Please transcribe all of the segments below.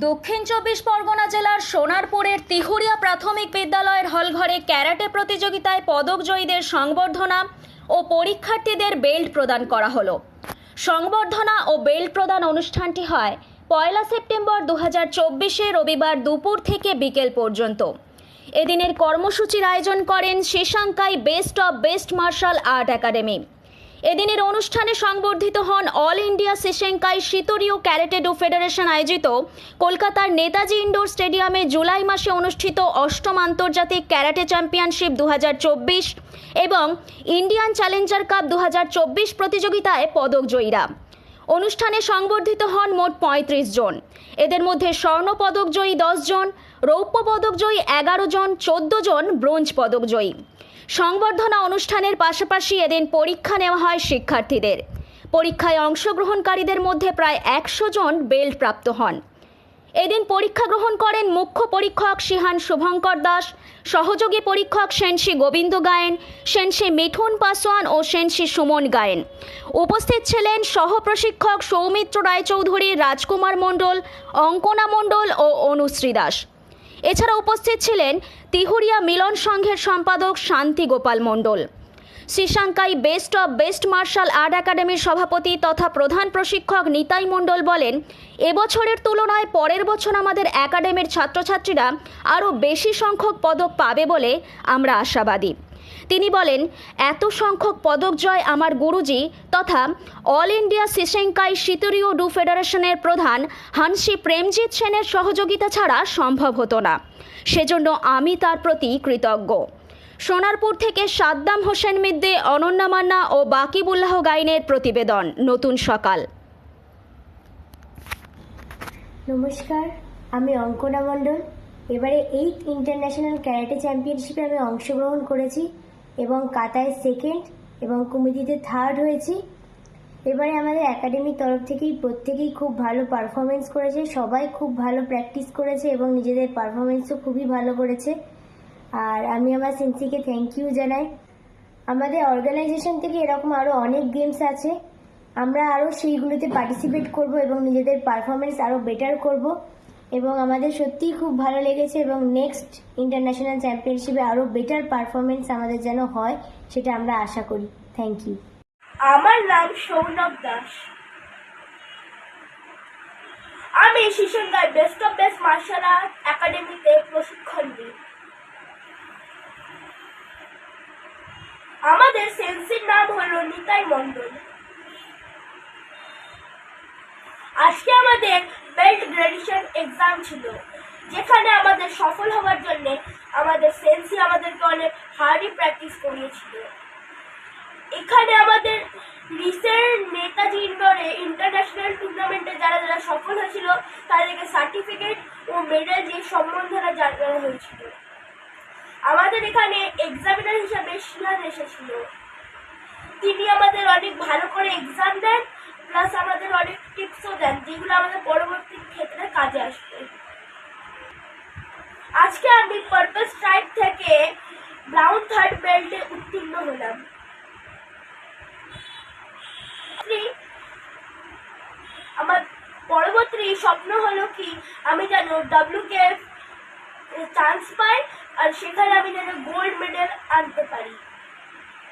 দক্ষিণ চব্বিশ পরগনা জেলার সোনারপুরের তিহুরিয়া প্রাথমিক বিদ্যালয়ের হলঘরে ক্যারাটে প্রতিযোগিতায় পদকজয়ীদের সংবর্ধনা ও পরীক্ষার্থীদের বেল্ট প্রদান করা হলো। সংবর্ধনা ও বেল্ট প্রদান অনুষ্ঠানটি হয় পয়লা সেপ্টেম্বর দু হাজার রবিবার দুপুর থেকে বিকেল পর্যন্ত। এদিনের কর্মসূচির আয়োজন করেন Seishinkai best of best martial art academy. এদিনের অনুষ্ঠানে সংবর্ধিত হন all India Seishinkai Shitoryu karatedo federation আয়োজিত কলকাতার নেতাজি ইন্ডোর স্টেডিয়ামে জুলাই মাসে অনুষ্ঠিত অষ্টম আন্তর্জাতিক ক্যারাটে চ্যাম্পিয়নশিপ দু হাজার চব্বিশ এবং ইন্ডিয়ান চ্যালেঞ্জার কাপ দু হাজার চব্বিশ প্রতিযোগিতায় পদকজয়ীরা অনুষ্ঠানে সংবর্ধিত হন মোট পঁয়ত্রিশ জন। এদের মধ্যে স্বর্ণপদকজয়ী দশ জন, রৌপ্য পদকজয়ী এগারো জন, চোদ্দ জন ব্রোঞ্জ পদকজয়ী সংবর্ধনা অনুষ্ঠানের পাশাপাশি এদিন পরীক্ষা নেওয়া হয় শিক্ষার্থীদের। পরীক্ষায় অংশগ্রহণকারীদের মধ্যে প্রায় একশো জন বেল্ট প্রাপ্ত হন। এদিন পরীক্ষা গ্রহণ করেন মুখ্য পরীক্ষক সিহান শুভঙ্কর দাস, সহযোগী পরীক্ষক সেনসি গোবিন্দ গায়েন সেনসি মিঠুন পাসওয়ান ও সেনসি সুমন গায়েন। উপস্থিত ছিলেন সহ প্রশিক্ষক সৌমিত্র রায়চৌধুরী, রাজকুমার মণ্ডল, অঙ্কনা মণ্ডল ও অনুশ্রী দাস। এছাড়া উপস্থিত ছিলেন তিহুরিয়া মিলন সংঘের সম্পাদক Shanti Gopal Mondal. Seishinkai best of best martial art একাডেমির সভাপতি তথা প্রধান প্রশিক্ষক নিতাই মণ্ডল বলেন, এবছরের তুলনায় পরের বছর আমাদের একাডেমির ছাত্রছাত্রীরা আরও বেশি সংখ্যক পদক পাবে বলে আমরা আশাবাদী। তিনি বলেন, এত সংখ্যক পদক জয় আমার গুরুজি তথা all India Seishinkai Shitoryu do ফেডারেশনের প্রধান হানসি প্রেমজিৎ সেনের সহযোগিতা ছাড়া সম্ভব হতো না। সেজন্য আমি তার প্রতি কৃতজ্ঞ। সোনারপুর থেকে সাদ্দাম হোসেন মিদ্দে, অনন্যা মান্না ও বাকিবুল্লাহ গাইনের প্রতিবেদন, নতুন সকাল। নমস্কার, আমি অঙ্কনা মণ্ডল। এবারে এইট ইন্টারন্যাশনাল ক্যারাটে চ্যাম্পিয়নশিপে আমি অংশগ্রহণ করেছি। এবং কাতায় সেকেন্ড এবং কুমিদিতে থার্ড হয়েছি। এবারে আমাদের একাডেমির তরফ থেকেই প্রত্যেকেই খুব ভালো পারফরমেন্স করেছে, সবাই খুব ভালো প্র্যাকটিস করেছে এবং নিজেদের পারফরমেন্সও খুবই ভালো করেছে। আর আমি আমার সেন্সিকে থ্যাংক ইউ জানাই। আমাদের অর্গানাইজেশন থেকে এরকম আরও অনেক গেমস আছে। আমরা আরও সেইগুলোতে পার্টিসিপেট করব এবং নিজেদের পারফরমেন্স আরও বেটার করব। এবং আমাদের সত্যিই খুব ভালো লেগেছে এবং নেক্সট ইন্টারন্যাশনাল চ্যাম্পিয়নশিপে আরও বেটার পারফরমেন্স আমাদের যেন হয়, সেটা আমরা আশা করি। থ্যাংক ইউ আমার নাম সৌনভ দাস। আমি শিশুঙ্গার best of best martial art একাডেমিতে প্রশিক্ষণ দিই আমাদের সেন্সির নাম হলো নিতাই মণ্ডল। আজকে আমাদের বেল্ট গ্রেডেশন এক্সাম ছিল, যেখানে আমাদের সফল হওয়ার জন্য আমাদের সেন্সি আমাদেরকে অনেক হার্ডই প্র্যাকটিস করিয়েছিল। এখানে আমাদের রিসেন্ট নেতাজি ইন্ডোরে ইন্টারন্যাশনাল টুর্নামেন্টে যারা যারা সফল হয়েছিল, তাদেরকে সার্টিফিকেট ও মেডেল দিয়ে সম্বর্ধনা জানানো হয়েছিল। আমাদের এখানে এক্সামিনার হিসাবে শিহান এসেছিল। তিনি আমাদের অনেক ভালো করে এক্সাম দেন প্লাস আমাদের অনেক টিপসও দেন, যেগুলো আমাদের পরবর্তী কাজে আসবে। আজকে আমি পার্পল স্ট্রাইক থেকে ব্রাউন থার্ড বেল্টে উত্তীর্ণ হলাম। আমার পরবর্তী স্বপ্ন হলো কি, আমি যেন ডাব্লিউ কে চান্স পাই আর সেখানে আমি যেন গোল্ড মেডেল আনতে পারি।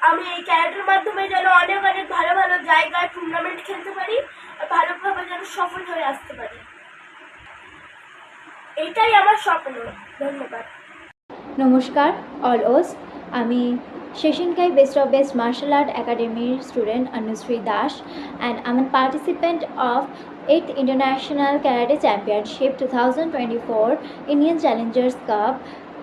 আমি এই ক্যারেটের মাধ্যমে যেন অনেক অনেক ভালো ভালো জায়গায় টুর্নামেন্ট খেলতে পারি আর ভালোভাবে যেন সফল হয়ে আসতে পারি। এইটাই আমার স্বপ্ন। ধন্যবাদ। নমস্কার, অল ওস। আমি Seishinkai best of best martial art একাডেমির স্টুডেন্ট অনুশ্রী দাস অ্যান্ড আমি participant of eight international karate championship two thousand twenty four Indian challengers cup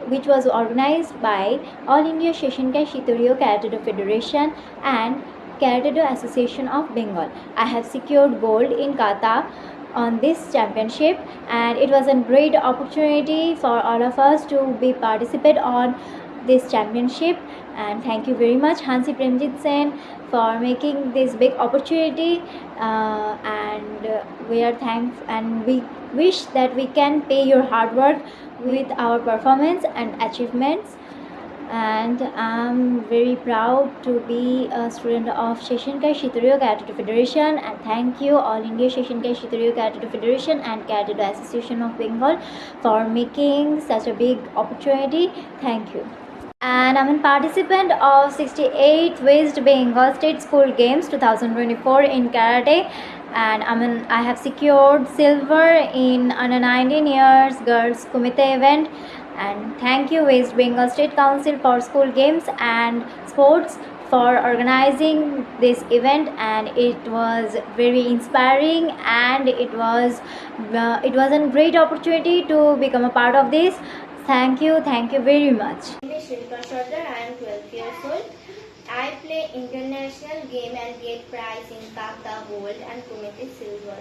which was organised by all India Seishinkai Shitoryu karatedo federation and karatedo association of Bengal I have secured gold in kata on this championship and it was a great opportunity for all of us to be participate on this championship. And thank you very much Hansi Premjit Sen for making this big opportunity. Uh, and uh, we are thankful and we wish that we can pay your hard work with our performance and achievements and I'm very proud to be a student of Sheshankai Shitoryu Karate Federation and thank you All India Sheshankai Shitoryu Karate Federation and Karate Association of Bengal for making such a big opportunity. Thank you. And I'm a participant of 68th West Bengal State School Games 2024 in karate and I mean I have secured silver in under 19 years girls kumite event and thank you West Bengal State Council for School Games and Sports for organizing this event and it was very inspiring and it was uh, it was a great opportunity to become a part of this thank you thank you very much. I am 12 years old. I play international game and get prize in Kata Gold and Kumite Silver.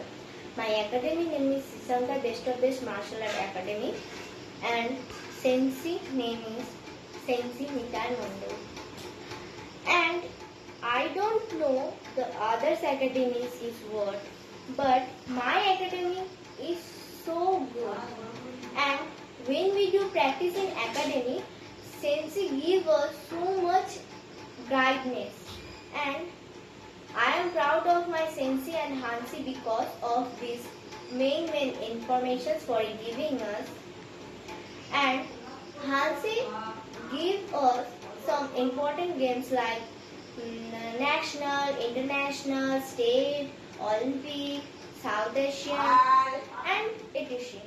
My academy name is Sisanka Best of Best Martial Art Academy and Sensi name is Sensi Nitai Mondo. And I don't know the others academies is what, but my academy is so good. And when we do practice in academy, Sensi give us so much guidance and I am proud of my Sensi and Hansi because of this main main informations for giving us and Hansi give us some important games like mm, national, international, state, Olympic, South Asian and etc.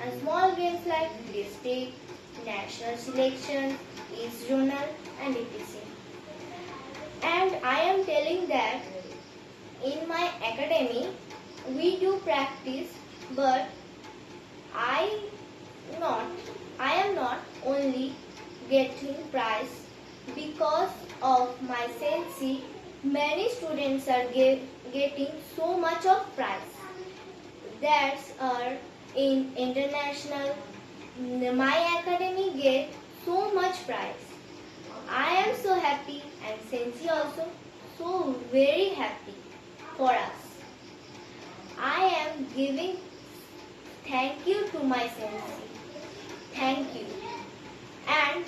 And small games like district, national selection, East and etc. And I am telling that in my academy we do practice but I not I am not only getting prize because of my sensi many students are ge- getting so much of prize that's are in international my academy get so much prize I am so happy and Sensi also so very happy for us. I am giving thank you to my Sensi. Thank you and